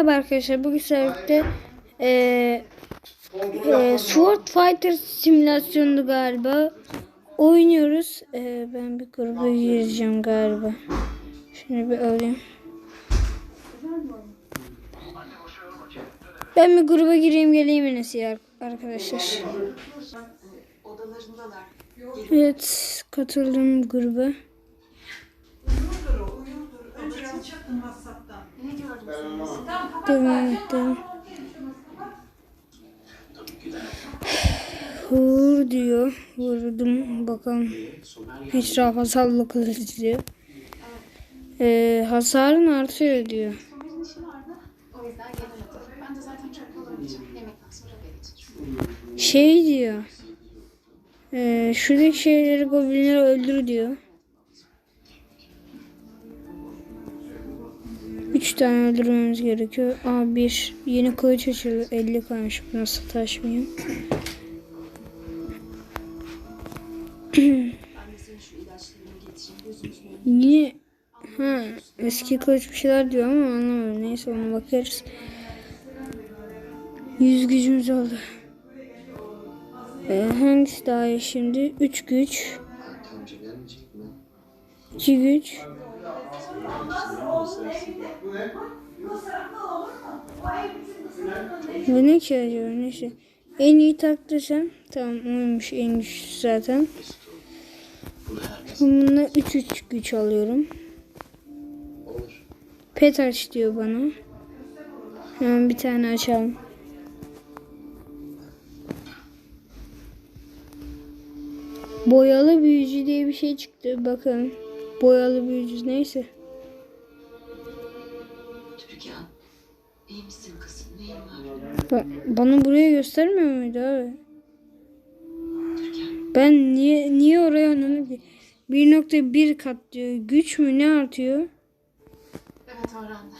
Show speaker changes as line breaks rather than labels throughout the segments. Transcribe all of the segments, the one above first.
Merhaba arkadaşlar. Bugün sizlerle e, e, Sword Fighter simülasyonu galiba oynuyoruz. E, ben bir gruba gireceğim galiba. Şunu bir alayım. Ben bir gruba gireyim geleyim en iyisi arkadaşlar. Evet katıldım gruba.
Önceden çıktın WhatsApp'tan.
Devam edelim. Vur diyor. Vurdum. Bakalım. Etrafa salla kılıç diyor. Ee, hasarın artıyor diyor. Şey diyor. Ee, şuradaki şeyleri goblinleri öldür diyor. Üç tane öldürmemiz gerekiyor. Aa bir yeni kılıç açıldı. 50 kalmış. Nasıl taşmayayım? Yine ha, eski kılıç bir şeyler diyor ama anlamadım. Neyse ona bakarız. Yüz gücümüz oldu. Ee, hangisi daha iyi şimdi? 3 güç. 2 güç. Bu ne ki acaba? Neyse. En iyi taktırsam tamam oymuş en güçlü zaten. Bununla 3 3 güç alıyorum. Pet aç diyor bana. Hemen bir tane açalım. Boyalı büyücü diye bir şey çıktı. Bakın. Boyalı büyücü neyse. Ba- bana buraya göstermiyor muydu abi? Ben niye niye oraya anladım ki? 1.1 kat diyor. Güç mü ne artıyor?
Evet öğrendi.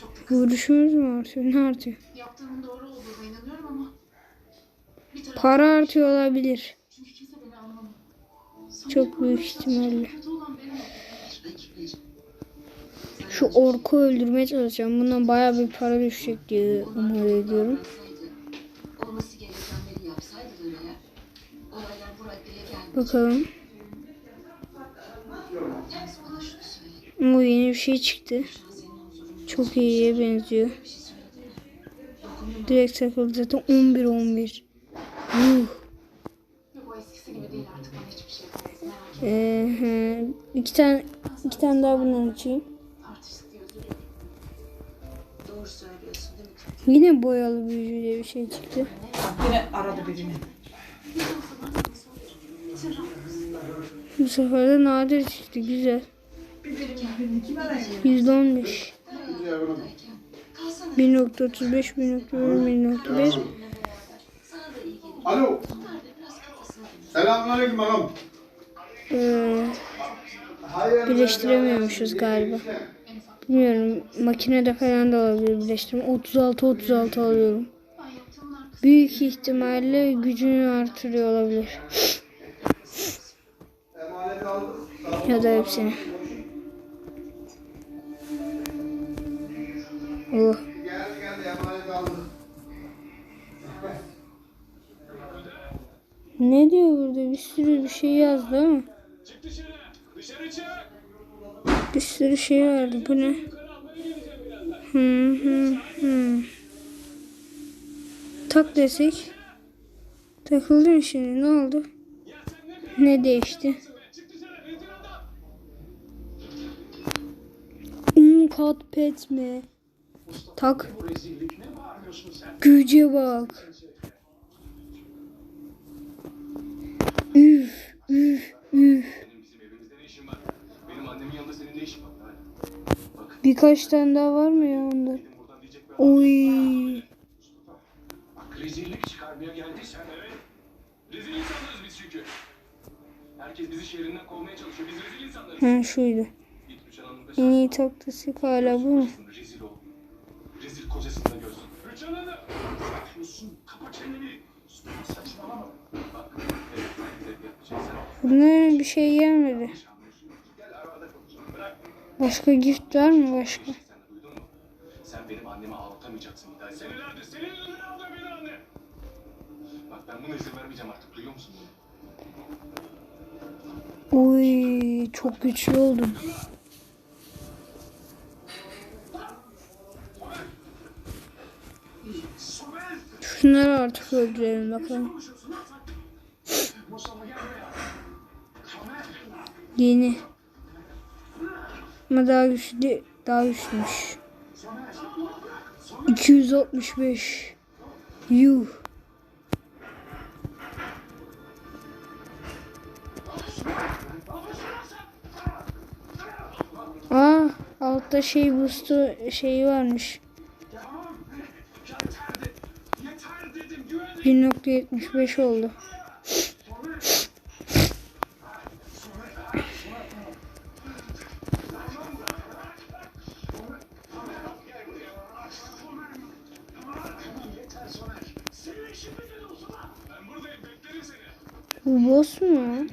Çok.
Vuruşumuz mu artıyor? Ne artıyor?
Yaptığımın doğru olduğuna inanıyorum ama
Para artıyor olabilir.
çünkü kimse beni anlamıyor. Somer'in
Çok büyük ihtimalle. Şu orku öldürmeye çalışacağım. Bundan bayağı bir para düşecek diye umut ediyorum.
Bu.
Bakalım. O yeni bir şey çıktı. Çok iyiye benziyor. Direkt takıldı zaten 11 11. Yuh.
Yok o eskisi gibi değil artık bana hiçbir şey yapamaz. Merak etme.
Ee, iki tane iki tane daha bundan açayım. Yine boyalı büyücü diye bir şey çıktı.
Yine aradı birini.
Bu sefer de nadir çıktı. Güzel. %15.
Kalsana
1.35, 1.1, 1.5.
sana da iyi gelir.
Alo. Selamünaleyküm hanım.
Ee, birleştiremiyormuşuz galiba. Bilmiyorum. Makinede falan da olabilir birleştirme. 36 36 alıyorum. Büyük ihtimalle gücünü artırıyor olabilir. Ya da hepsini. Oh. Ne diyor burada? Bir sürü bir şey yazdı ama.
Çık dışarı. Dışarı çık.
Bir sürü şey vardı. Bu ne? Hı hı hı. Tak desek. Takıldı mı şimdi? Ne oldu?
Ne
değişti?
be? Çık dışarı. Rezil adam.
Un kat pet mi? Tak. Güce bak. Üf üf üf.
Benim bizim evimizde ne işin var? Benim annemin yanında senin ne işin var? Hadi. Bak
Birkaç tane daha var mı ya onda?
benim buradan diyecek bir
Oy.
Rezillik çıkarmaya geldiysen evet. Rezil insanlarız biz çünkü. Herkes bizi şehrinden kovmaya çalışıyor. Biz rezil insanlarız.
Ha şuydu. En iyi tak desek hala bu mu?
Rezil ol. Rezil kocasını da görsün. Rüçhan Hanım. Saçmalıyorsun. Kapa çeneni. Saçmalama. Bak. Evet. Yapacaksın.
Bunların bir şey gelmedi. Başka gift var mı başka?
Sen benim annemi ağlatamayacaksın Hidayet. Senelerdir senin yüzünden aldı beni anne. Bak ben buna izin vermeyeceğim artık. Duyuyor musun beni?
Uy çok güçlü oldum. Şunları artık öldürelim bakalım. Yeni. Ama daha güçlü, daha güçlüymüş.
Somer!
265. Yuh. Aa, altta şey boost'u şeyi varmış.
Tamam. Yeter de. Yeter dedim. Güvenlik.
1.75 oldu. Bu boss mu?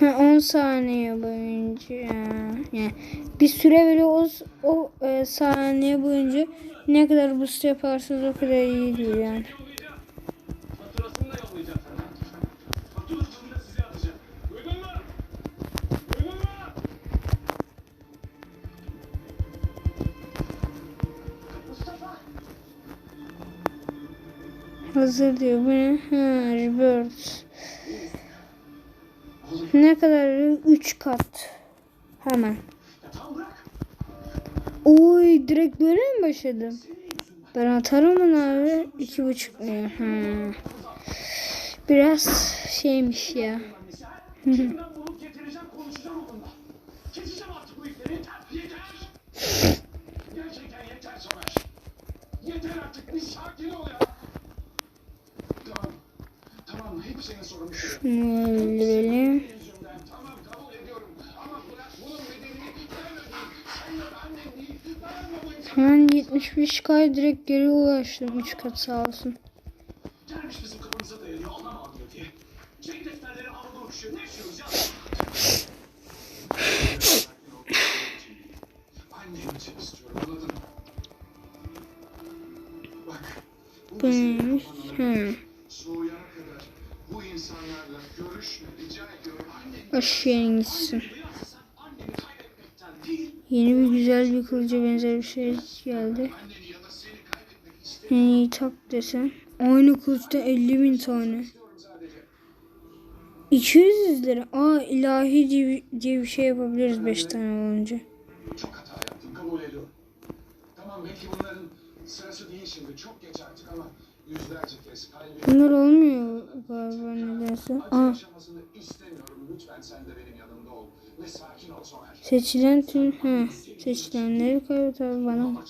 Ha, 10 saniye boyunca yani bir süre böyle o, o e, saniye boyunca ne kadar boost yaparsanız o kadar iyi diyor yani. Hazır diyor bu ne? Ha, rebirth. Ne kadar? 3 kat. Hemen. Oy direkt böyle mi başladım? Ben atarım onu abi. 2,5 milyon. Ha. Biraz şeymiş ya.
Yeter artık. Bir sakin ol ya. Ben babayım.
Hemen 75k direkt geri ulaştım. 3 kat sağ olsun.
Annem için istiyorum anladın mı? Bak.
Bu neymiş? Hı.
Soğuyana kadar bu insanlarla görüşme rica ediyorum. Annen
Aşağıya gitsin. Yeni bir güzel bir kılıca benzer bir şey geldi. En iyi tak desen. Aynı kılıçta 50 bin tane.
sadece.
200 lira. Aa ilahi diye, diye bir şey yapabiliriz 5 tane olunca.
Çok hata yaptım kabul ediyorum. Tamam belki bunların sırası değil şimdi. Çok geç artık ama
Bunlar olmuyor galiba nedense. Aa seçilen tüm ha seçilenleri kaybet abi bana.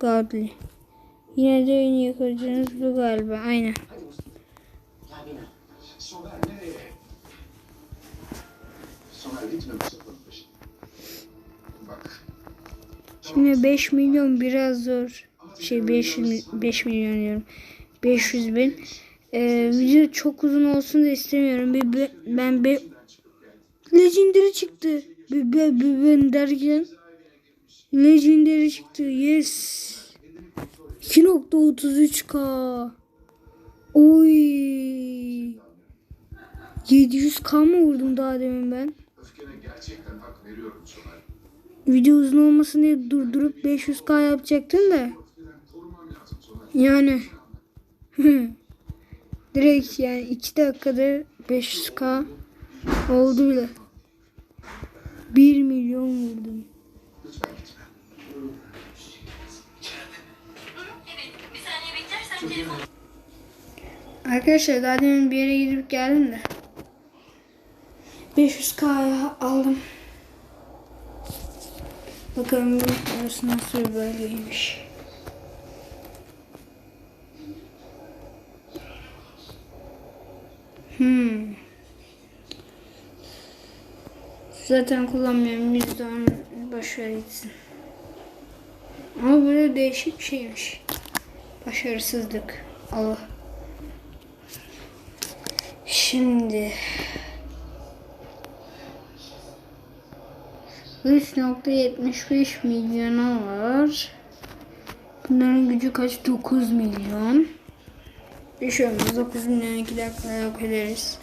Godly. Yine de en iyi kılıcınız bu galiba. Aynen.
Somer nereye? Somer gitme
Şimdi 5 milyon biraz zor. Şey 500 mi- 5 milyon diyorum. 500 bin. Ee, video çok uzun olsun da istemiyorum. Bir, bir- ben bir Legendary çıktı. Bir, bir, bir, ben derken Legendary çıktı. Yes. 2.33k. Oy. 700k mı vurdum daha demin ben?
Öfkene gerçekten hak veriyorum Somer.
Video uzun olmasın diye durdurup 500k yapacaktım da. Yani direkt yani 2 dakikada 500k oldu bile. 1 milyon vurdum. Arkadaşlar daha demin bir yere gidip geldim de. 500k aldım. Bakalım burası nasıl bir bölgeymiş. Hmm. Zaten kullanmıyorum. Yüzden boşver gitsin. Ama böyle değişik bir şeymiş. Başarısızlık. Allah. Şimdi 3.75 milyonu var. Bunların gücü kaç? 9 milyon. Bir şey olmaz. 9 milyon 2 dakika yok ederiz.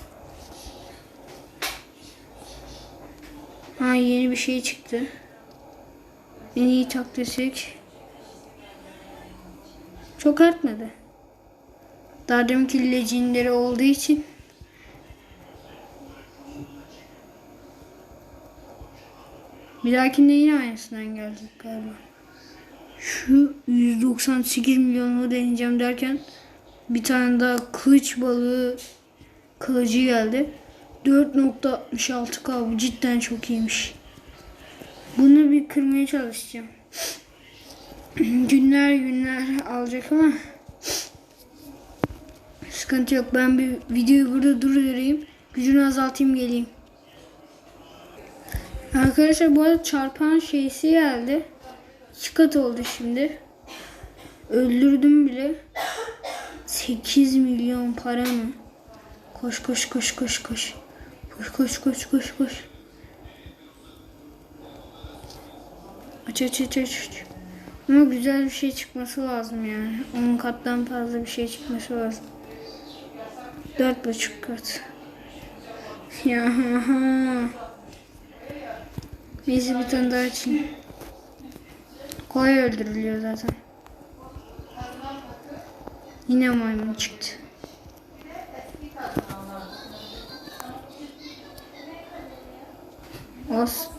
Ha yeni bir şey çıktı. En iyi taktisik. Çok artmadı. Daha deminki legendary olduğu için Bir dahakinde yine aynısından gelecek galiba. Şu 198 milyonu deneyeceğim derken bir tane daha kılıç balığı kılıcı geldi. 4.66k bu cidden çok iyiymiş. Bunu bir kırmaya çalışacağım. günler günler alacak ama sıkıntı yok. Ben bir videoyu burada durdurayım. Gücünü azaltayım geleyim. Arkadaşlar bu arada çarpan şeysi geldi. İki kat oldu şimdi. Öldürdüm bile. 8 milyon para mı? Koş koş koş koş koş. Koş koş koş koş koş. Aç aç aç aç. Ama güzel bir şey çıkması lazım yani. 10 kattan fazla bir şey çıkması lazım. Dört buçuk kat. Ya. Neyse bir tane daha açayım. Kolay öldürülüyor zaten. Yine maymun çıktı. Olsun.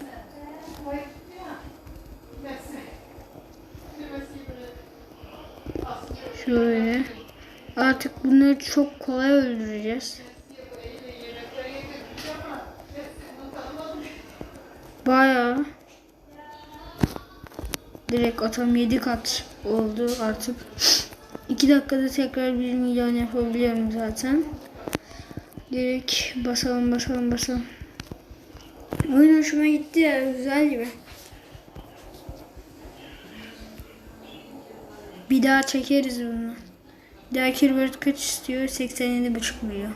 Şöyle. Artık bunları çok kolay öldüreceğiz. Bayağı direkt atam 7 kat oldu artık. 2 dakikada tekrar 1 milyon yapabiliyorum zaten. Direkt basalım basalım basalım. Oyun hoşuma gitti ya güzel gibi. Bir daha çekeriz bunu. Bir daha Kirbert kaç istiyor? 87,5 milyon.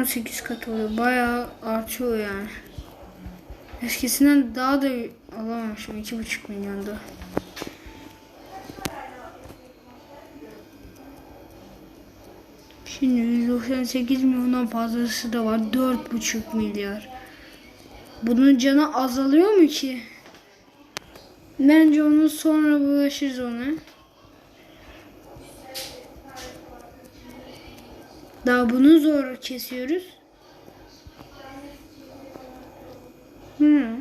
18 kat oluyor. Bayağı artıyor yani. Eskisinden daha da alamamışım. 2,5 milyonda. Şimdi 198 milyondan fazlası da var. 4,5 milyar. Bunun canı azalıyor mu ki? Bence onu sonra bulaşırız ona. Daha bunu zor kesiyoruz. Hmm.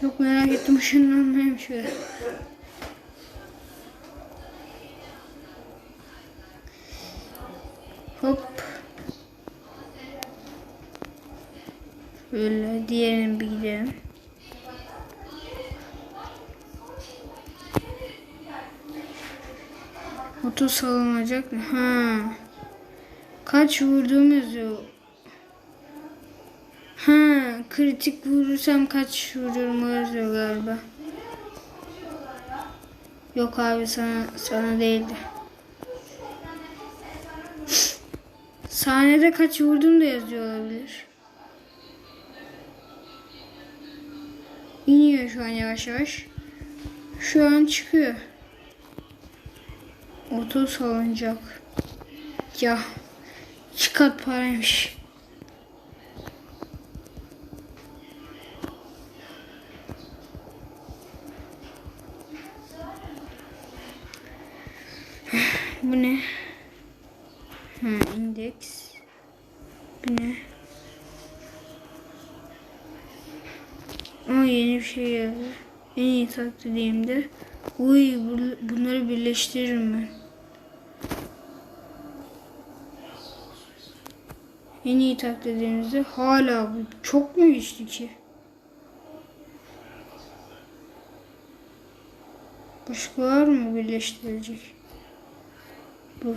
Çok merak ettim ışınlanmayayım şöyle. Hop. Böyle diğerini bir gidelim. Oto salınacak? Ha. Kaç vurduğum yazıyor. Ha, kritik vurursam kaç vururum o yazıyor galiba. Yok abi sana sana değildi. Sahnede kaç vurdum da yazıyor olabilir. İniyor şu an yavaş yavaş. Şu an çıkıyor. Oto salıncak. Ya iki kat paraymış. Taktiğimde. Uy bu- bunları birleştiririm ben. En iyi taktiğimizde hala bu çok mu güçlü ki? Başka var mı birleştirecek? Bu.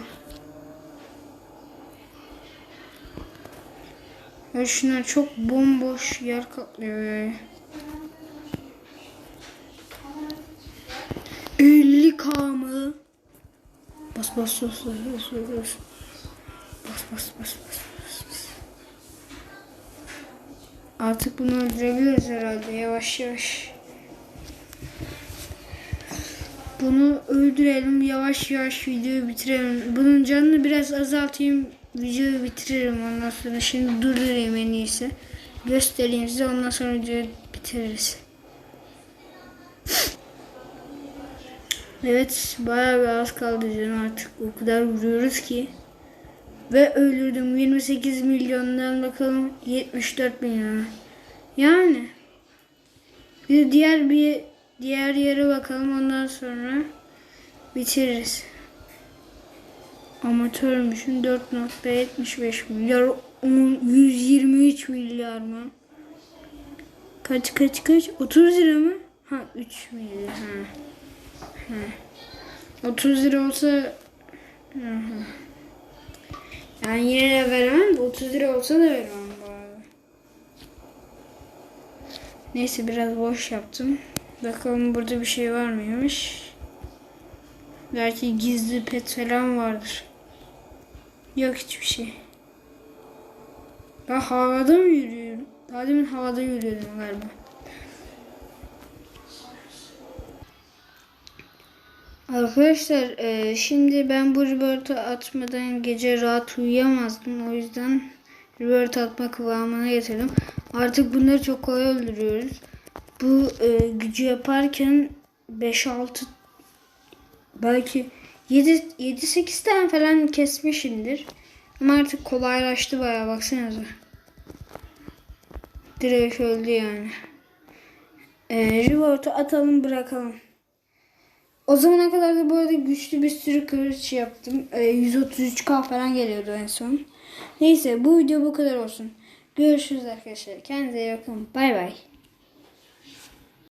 Ya şunlar çok bomboş yer kaplıyor ya. 50k mı? Bas bas bas bas bas bas bas. Bas bas bas bas bas bas. Artık bunu öldürebiliriz herhalde yavaş yavaş. Bunu öldürelim yavaş yavaş videoyu bitirelim. Bunun canını biraz azaltayım videoyu bitiririm ondan sonra. Şimdi durdurayım en iyisi. Göstereyim size ondan sonra videoyu bitiririz. Evet bayağı bir az kaldı canım artık o kadar vuruyoruz ki. Ve öldürdüm 28 milyondan bakalım 74 milyon. Yani bir diğer bir diğer yere bakalım ondan sonra bitiririz. Amatörmüşüm 4.75 milyar onun 123 milyar mı? Kaç kaç kaç? 30 lira mı? Ha 3 milyar. Ha. Ha. 30 lira olsa. Yani yine de veremem de 30 lira olsa da veremem bu arada. Neyse biraz boş yaptım. Bakalım burada bir şey var mıymış? Belki gizli pet falan vardır. Yok hiçbir şey. Ben havada mı yürüyorum? Daha demin havada yürüyordum galiba. Arkadaşlar e, şimdi ben bu revert'ı atmadan gece rahat uyuyamazdım. O yüzden revert atma kıvamına getirdim. Artık bunları çok kolay öldürüyoruz. Bu e, gücü yaparken 5-6 belki 7-8 tane falan kesmişimdir. Ama artık kolaylaştı bayağı baksanıza. Direkt öldü yani. E, atalım bırakalım. O zamana kadar da bu arada güçlü bir sürü kılıç yaptım. Ee, 133k falan geliyordu en son. Neyse bu video bu kadar olsun. Görüşürüz arkadaşlar. Kendinize iyi bakın. Bay bay.